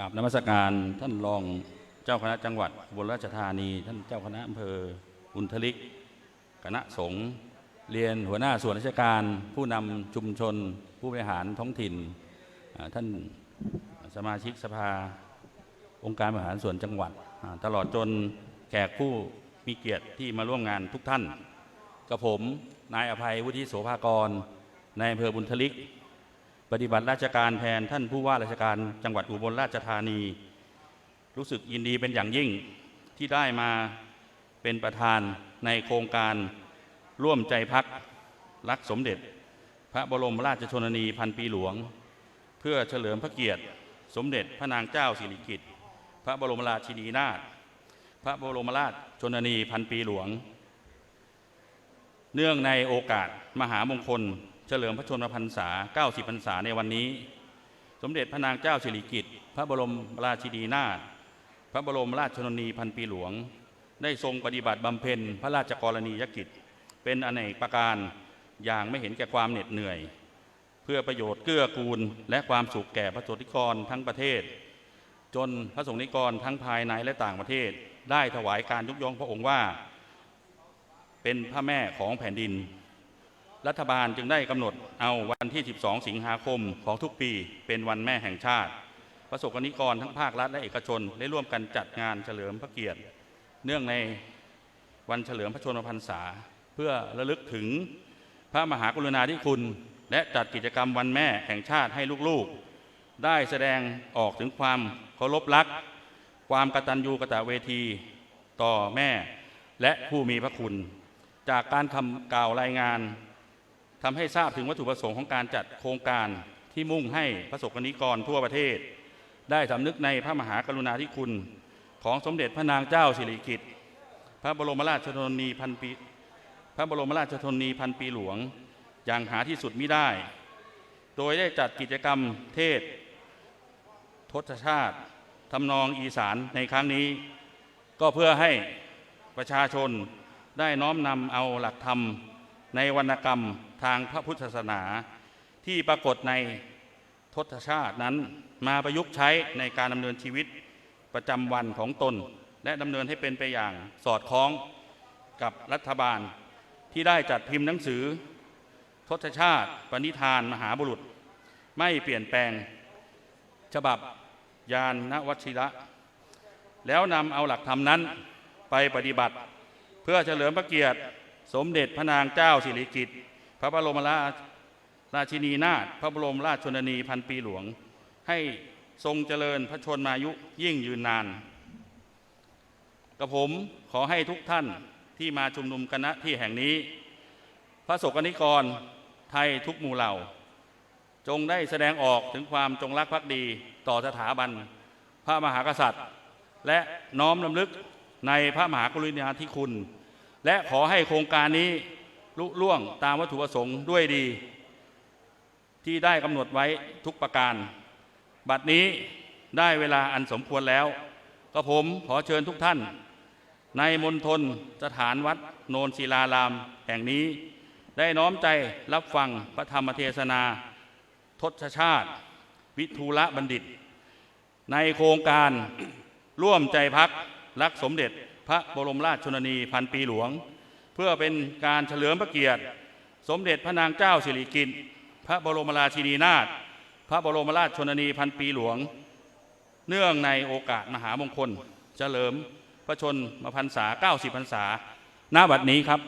กราบนมัสการท่านรองเจ้าคณะจังหวัดอุบลราชธานี ท่านเจ้าคณะอำเภอบุญทลิก คณะสงฆ์เรียนหัวหน้าส่วนราชการ ผู้นำชุมชน ผู้บริหารท้องถิ่น ท่านสมาชิกสภาองค์การบริหารส่วนจังหวัด ตลอดจนแขกผู้มีเกียรติที่มาร่วมงานทุกท่าน กับผมนายอภัยวุฒิโสภากรในายอำเภอบุญทลิก ปฏิบัติราชการแทนท่านผู้ว่าราชการจังหวัดอุบลราชธานี รู้สึกยินดีเป็นอย่างยิ่งที่ได้มาเป็นประธานในโครงการร่วมใจพักรักสมเด็จ พระบรมราชชนนีพันปีหลวง เพื่อเฉลิมพระเกียรติ สมเด็จพระนางเจ้าสิริกิติ์พระบรมราชินีนาถพระบรมราชชนนีพันปีหลวง เนื่องในโอกาสมหามงคล เฉลิมพระชนมพรรษา 90 พรรษาในวันนี้ สมเด็จพระนางเจ้าสิริกิติ์พระบรมราชินีนาถพระบรมราชชนนีพันปีหลวง ได้ทรงปฏิบัติบำเพ็ญพระราชกรณียกิจ เป็นอเนกประการอย่างไม่เห็นแก่ความเหน็ดเหนื่อย เพื่อประโยชน์เกื้อกูลและความสุขแก่พระสงฆ์นิกรทั้งประเทศ จนพระสงฆ์นิกรทั้งภายในและต่างประเทศ ได้ถวายการยกย่องพระองค์ว่า เป็นพระแม่ของแผ่นดิน รัฐบาลจึงได้กำหนดเอาวันที่ 12 สิงหาคมของทุกปีเป็นวันแม่แห่งชาติ ประสบกรณิกรทั้งภาครัฐและเอกชนได้ร่วมกันจัดงานเฉลิมพระเกียรติ เนื่องในวันเฉลิมพระชนมพรรษา เพื่อระลึกถึงพระมหากรุณาธิคุณ และจัดกิจกรรมวันแม่แห่งชาติให้ลูกๆ ได้แสดงออกถึงความเคารพรัก ความกตัญญูกตเวทีต่อแม่และผู้มีพระคุณ จากการคำกล่าวรายงาน ทำให้ทราบถึงวัตถุประสงค์ของการจัดโครงการที่มุ่งให้พระสงฆ์นิกรทั่วประเทศ ได้สำนึกในพระมหากรุณาธิคุณ ของสมเด็จพระนางเจ้าสิริกิติ์พระบรมราชชนนีพันปีพระบรมราชชนนีพันปีหลวง อย่างหาที่สุดมิได้ โดยได้จัดกิจกรรมเทศ ทศชาติทำนองอีสานในครั้งนี้ ก็เพื่อให้ประชาชนได้น้อมนำเอาหลักธรรมในวรรณกรรม ทางพระพุทธศาสนา ที่ปรากฏในทศชาตินั้นมาประยุกต์ใช้ในการดำเนินชีวิตประจำวันของตน และดำเนินให้เป็นไปอย่างสอดคล้องกับรัฐบาลที่ได้จัดพิมพ์หนังสือ ทศชาติปณิธานมหาบุรุษ ไม่เปลี่ยนแปลง ฉบับยานนวชิระ แล้วนำเอาหลักธรรมนั้นไปปฏิบัติ เพื่อเฉลิมพระเกียรติ สมเด็จพระนางเจ้าสิริกิติ์ พระบรมราชราชินีนาถพระบรมราชชนนีพันปีหลวง ให้ทรงเจริญพระชนมายุยิ่งยืนนานกับผมขอให้ทุกท่านที่มาชุมนุมกันณที่แห่งนี้ พระสงฆ์นิกรไทยทุกหมู่เหล่า จงได้แสดงออกถึงความจงรักภักดีต่อสถาบัน พระมหากษัตริย์ และน้อมลำลึกในพระมหากรุณาธิคุณ และขอให้โครงการนี้ ลุล่วงตามวัตถุประสงค์ด้วยดี ที่ได้กำหนดไว้ทุกประการ บัดนี้ได้เวลาอันสมควรแล้ว ก็ผมขอเชิญทุกท่าน ในมณฑลสถานวัดโนนศิลารามแห่งนี้ ได้น้อมใจรับฟังพระธรรมเทศนา ทศชาติ วิทูละบัณฑิต ในโครงการร่วมใจพักรักสมเด็จพระบรมราชชนนีพันปีหลวง พื่อเป็นการเฉลิมพระเกียรติ สมเด็จพระนางเจ้าสิริกิติ์พระบรมราชินีนาถพระบรมราชชนนีพันปีหลวง เนื่องในโอกาสมหามงคล เฉลิมพระชนมพรรษา 90 พรรษา ณ บัดนี้ครับ